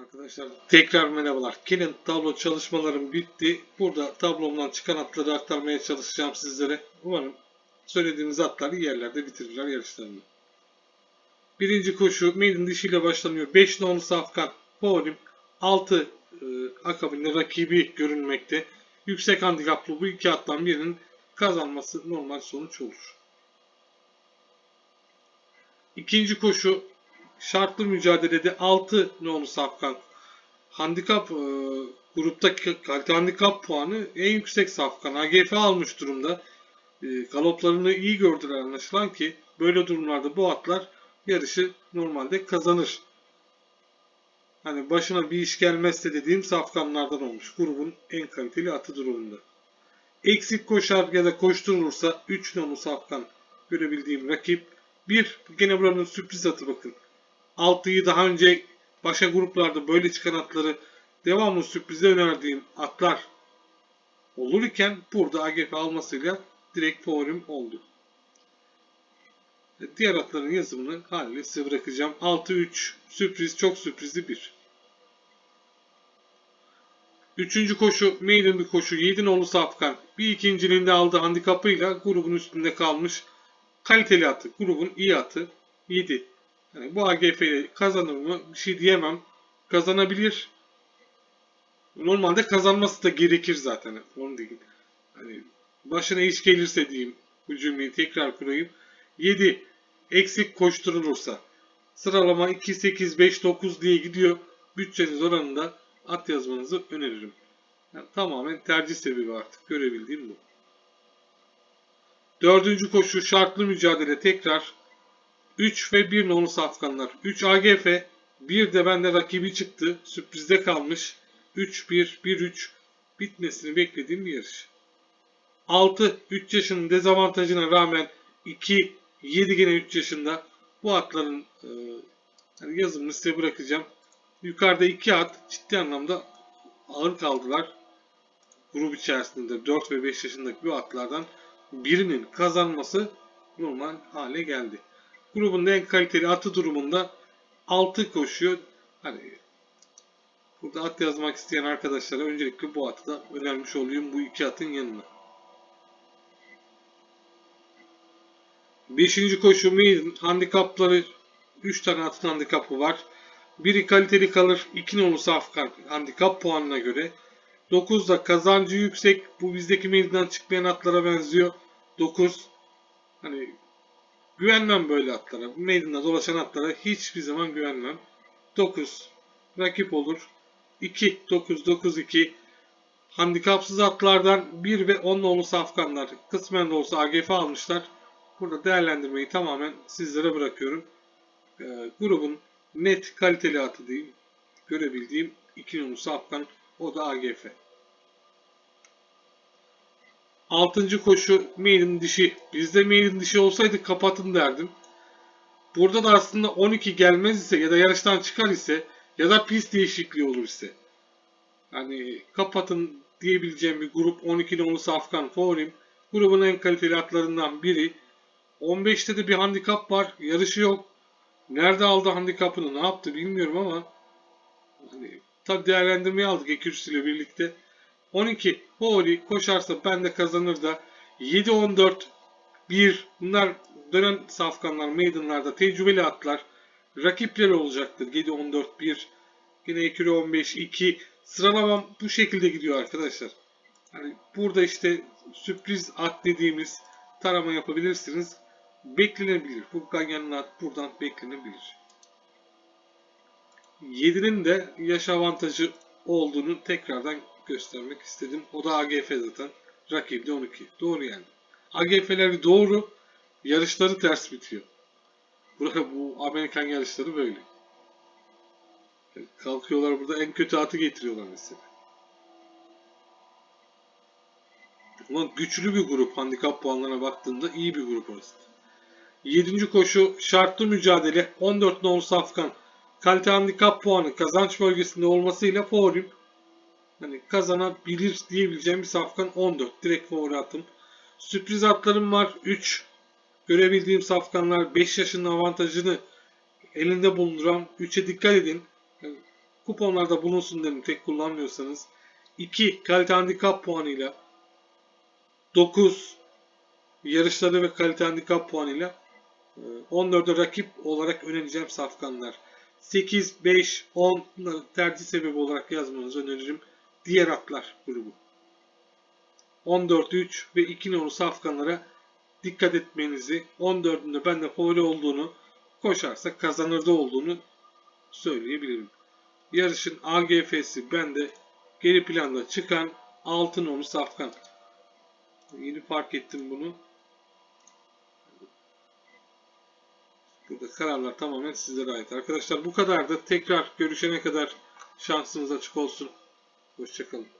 Arkadaşlar tekrar merhabalar. Kenan tablo çalışmalarım bitti. Burada tablomdan çıkan atları aktarmaya çalışacağım sizlere. Umarım söylediğiniz atlar iyi yerlerde bitirirler yarışlarını. Birinci koşu maiden dişiyle başlanıyor. 5 nolu safkan favorim 6 e, akabinde rakibi görünmekte. Yüksek handikaplı bu iki attan birinin kazanması normal sonuç olur. İkinci koşu şartlı mücadelede 6 nolu safkan handikap e, kalite handikap puanı en yüksek safkan AGF almış durumda. E, galoplarını iyi gördüler anlaşılan ki böyle durumlarda bu atlar yarışı normalde kazanır. Hani başına bir iş gelmezse dediğim safkanlardan olmuş. Grubun en kaliteli atı durumunda. Eksik koşar ya da koşturulursa 3 nolu safkan görebildiğim rakip. Bir gene buranın sürpriz atı bakın. 6'yı daha önce başka gruplarda böyle çıkan atları devamlı sürprize önerdiğim atlar olur iken burada AGF almasıyla direkt favorim oldu. Diğer atların yazımını haliyle size bırakacağım. 6-3 sürpriz çok sürprizli bir. Üçüncü koşu maiden bir koşu. 7 nolu Safkan. Bir ikinciliğinde aldığı handikapıyla grubun üstünde kalmış. Kaliteli atı. Grubun iyi atı. 7. Yani bu AGF ile kazanır mı? Bir şey diyemem. Kazanabilir. Normalde kazanması da gerekir zaten. Onu diyeyim. Hani başına iş gelirse diyeyim. Bu cümleyi tekrar kurayım. 7. Eksik koşturulursa. Sıralama 2, 8, 5, 9 diye gidiyor. Bütçeniz oranında at yazmanızı öneririm. Yani tamamen tercih sebebi artık. Görebildiğim bu. Dördüncü koşu şartlı mücadele tekrar 3 ve 1 nolu safkanlar. 3 AGF, 1 de bende rakibi çıktı. Sürprizde kalmış. 3-1, 1-3 bitmesini beklediğim bir yarış. 6, 3 yaşının dezavantajına rağmen 2, 7 gene 3 yaşında. Bu atların e, yani yazımını size bırakacağım. Yukarıda 2 at ciddi anlamda ağır kaldılar. Grup içerisinde 4 ve 5 yaşındaki bu atlardan birinin kazanması normal hale geldi. Grubun en kaliteli atı durumunda 6 koşuyor. Hani burada at yazmak isteyen arkadaşlara öncelikle bu atı da önermiş olayım bu iki atın yanına. Beşinci koşu maiden handikapları 3 tane atın handikapı var. Biri kaliteli kalır. 2 nolu safkan handikap puanına göre. 9'da kazancı yüksek. Bu bizdeki maiden'dan çıkmayan atlara benziyor. 9 hani güvenmem böyle atlara. Maiden'da dolaşan atlara hiçbir zaman güvenmem. 9 rakip olur. 2 9 9 2 handikapsız atlardan 1 ve 10 nolu safkanlar kısmen de olsa AGF almışlar. Burada değerlendirmeyi tamamen sizlere bırakıyorum. Ee, grubun net kaliteli atı diyeyim. Görebildiğim 2 nolu safkan o da AGF. Altıncı koşu maiden dişi. Bizde maiden dişi olsaydı kapatın derdim. Burada da aslında 12 gelmez ise ya da yarıştan çıkar ise ya da pist değişikliği olur ise. Hani kapatın diyebileceğim bir grup 12 nolu Safkan favorim. Grubun en kaliteli atlarından biri. 15'te de bir handikap var. Yarışı yok. Nerede aldı handikapını ne yaptı bilmiyorum ama hani, tabi değerlendirmeyi aldık Ekürüs ile birlikte. 12 favori koşarsa ben de kazanır da 7-14 1 bunlar dönen safkanlar maidenlarda tecrübeli atlar rakipleri olacaktır 7-14 1 yine Ekürü 15 2 sıralamam bu şekilde gidiyor arkadaşlar. Hani burada işte sürpriz at dediğimiz tarama yapabilirsiniz. Beklenebilir. Bu Ganyan'ın at buradan beklenebilir. 7'nin de yaş avantajı olduğunu tekrardan göstermek istedim. O da AGF zaten. Rakibi de 12. Doğru yani. AGF'leri doğru. Yarışları ters bitiyor. Burada bu Amerikan yarışları böyle. Kalkıyorlar burada en kötü atı getiriyorlar mesela. Ama güçlü bir grup handikap puanlarına baktığımda iyi bir grup orası. 7. koşu şartlı mücadele 14 nolu Safkan kalite handikap puanı kazanç bölgesinde olmasıyla favorim hani kazanabilir diyebileceğim bir safkan 14. Direkt favori attım. Sürpriz atlarım var 3. Görebildiğim safkanlar 5 yaşının avantajını elinde bulunduran 3'e dikkat edin. Yani Kuponlarda bulunsun dedim tek kullanmıyorsanız. 2 kalite handikap puanıyla 9 yarışları ve kalite handikap puanıyla 14'e rakip olarak önereceğim safkanlar. 8, 5, 10 bunları tercih sebebi olarak yazmanızı öneririm. Diğer atlar grubu. 14, 3 ve 2 nolu safkanlara dikkat etmenizi, 14'ünde bende favori olduğunu, koşarsa kazanırda olduğunu söyleyebilirim. Yarışın AGF'si bende geri planda çıkan 6 nolu safkan. Yeni fark ettim bunu. Burada kararlar tamamen sizlere ait. Arkadaşlar bu kadar da tekrar görüşene kadar şansınız açık olsun. Hoşçakalın.